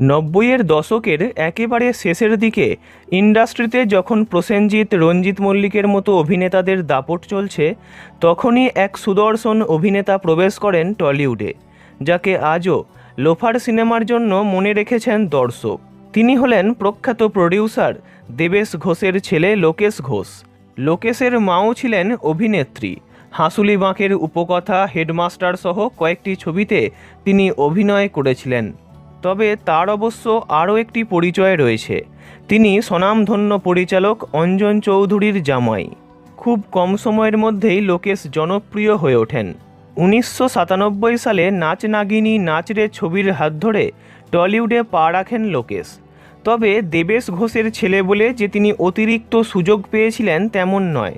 নব্বইয়ের দশকের একেবারে শেষের দিকে ইন্ডাস্ট্রিতে যখন প্রসেনজিৎ, রঞ্জিত মল্লিকের মতো অভিনেতাদের দাপট চলছে, তখনই এক সুদর্শন অভিনেতা প্রবেশ করেন টলিউডে, যাকে আজও লোফার সিনেমার জন্য মনে রেখেছেন দর্শক। তিনি হলেন প্রখ্যাত প্রডিউসার দেবেশ ঘোষের ছেলে লোকেশ ঘোষ। লোকেশের মাও ছিলেন অভিনেত্রী। হাঁসুলি বাঁকের উপকথা হেডমাস্টার সহ কয়েকটি ছবিতে তিনি অভিনয় করেছিলেন। তবে তার অবশ্য আরও একটি পরিচয় রয়েছে। তিনি স্বনামধন্য পরিচালক অঞ্জন চৌধুরীর জামাই। খুব কম সময়ের মধ্যেই লোকেশ জনপ্রিয় হয়ে ওঠেন। উনিশশো সাতানব্বই সালে নাচ নাগিনী নাচ রে ছবির হাত ধরে টলিউডে পা রাখেন লোকেশ। তবে দেবেশ ঘোষের ছেলে বলে যে তিনি অতিরিক্ত সুযোগ পেয়েছিলেন তেমন নয়।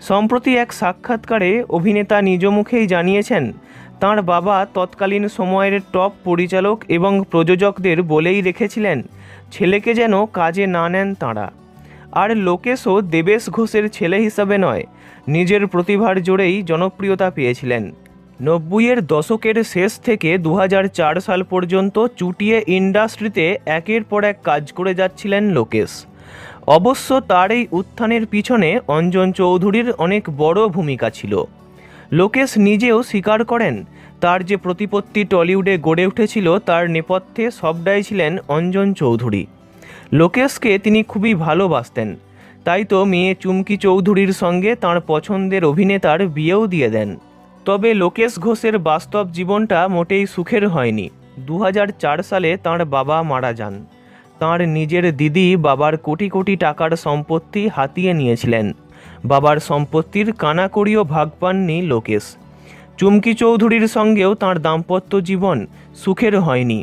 সম্প্রতি এক সাক্ষাৎকারে অভিনেতা নিজ মুখেই জানিয়েছেন, তাঁর বাবা তৎকালীন সময়ের টপ পরিচালক এবং প্রযোজকদের বলেই রেখেছিলেন, ছেলেকে যেন কাজে না নেন তাঁরা। আর লোকেশও দেবেশ ঘোষের ছেলে হিসাবে নয়, নিজের প্রতিভার জোরেই জনপ্রিয়তা পেয়েছিলেন। নব্বইয়ের দশকের শেষ থেকে দু হাজার চার সাল পর্যন্ত চুটিয়ে ইন্ডাস্ট্রিতে একের পর এক কাজ করে যাচ্ছিলেন লোকেশ। অবশ্য তার এই উত্থানের পিছনে অঞ্জন চৌধুরীর অনেক বড় ভূমিকা ছিল। লোকেশ নিজেও স্বীকার করেন, তার যে প্রতিপত্তি টলিউডে গড়ে উঠেছিল তার নেপথ্যে সবটাই ছিলেন অঞ্জন চৌধুরী। লোকেশকে তিনি খুবই ভালোবাসতেন, তাই তো মেয়ে চুমকি চৌধুরীর সঙ্গে তার পছন্দের অভিনেতার বিয়েও দিয়ে দেন। তবে লোকেশ ঘোষের বাস্তব জীবনটা মোটেই সুখের হয়নি। দু হাজার চার সালে তার বাবা মারা যান। তাঁর নিজের দিদি বাবার কোটি কোটি টাকার সম্পত্তি হাতিয়ে নিয়েছিলেন। বাবার সম্পত্তির কানাকড়িও ভাগ পাননি লোকেশ। চুমকি চৌধুরীর সঙ্গেও তাঁর দাম্পত্য জীবন সুখের হয়নি।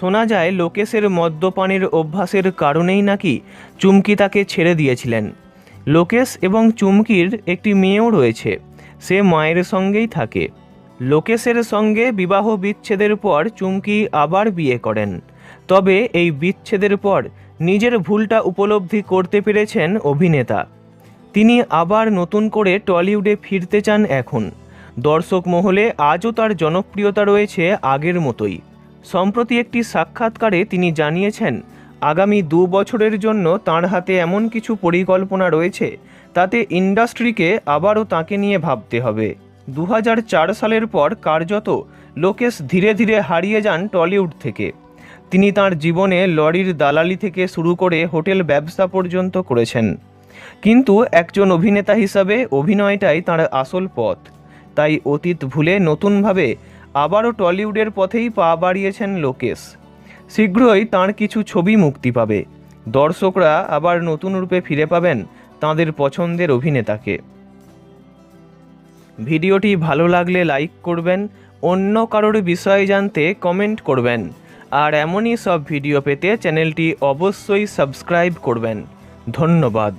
শোনা যায়, লোকেশের মদ্যপানের অভ্যাসের কারণেই নাকি চুমকি তাকে ছেড়ে দিয়েছিলেন। লোকেশ এবং চুমকির একটি মেয়েও রয়েছে, সে মায়ের সঙ্গেই থাকে। লোকেশের সঙ্গে বিবাহ বিচ্ছেদের পর চুমকি আবার বিয়ে করেন। তবে এই বিচ্ছেদের পর নিজের ভুলটা উপলব্ধি করতে পেরেছেন অভিনেতা। তিনি আবার নতুন করে টলিউডে ফিরতে চান এখন। দর্শক মহলে আজও তার জনপ্রিয়তা রয়েছে আগের মতোই। সম্প্রতি একটি সাক্ষাৎকারে তিনি জানিয়েছেন, আগামী দু বছরের জন্য তার হাতে এমন কিছু পরিকল্পনা রয়েছে, তাতে ইন্ডাস্ট্রিকে আবারও তাকে নিয়ে ভাবতে হবে। দু হাজার চার সালের পর কার্যত লোকেশ ধীরে ধীরে হারিয়ে যান টলিউড থেকে। তিনি তার জীবনে লরির দালালি থেকে শুরু করে হোটেল ব্যবসা পর্যন্ত করেছেন। কিন্তু একজন অভিনেতা হিসাবে অভিনয়টাই তার আসল পথ। তাই অতীত ভুলে নতুনভাবে আবারও টলিউডের পথেই পা বাড়িয়েছেন লোকেশ। শীঘ্রই তার কিছু ছবি মুক্তি পাবে। দর্শকরা আবার নতুন রূপে ফিরে পাবেন তাঁদের পছন্দের অভিনেতাকে। ভিডিওটি ভালো লাগলে লাইক করবেন, অন্য কারোর বিষয়ে জানতে কমেন্ট করবেন। আর এমনই সব ভিডিও পেতে চ্যানেলটি অবশ্যই সাবস্ক্রাইব করবেন। ধন্যবাদ।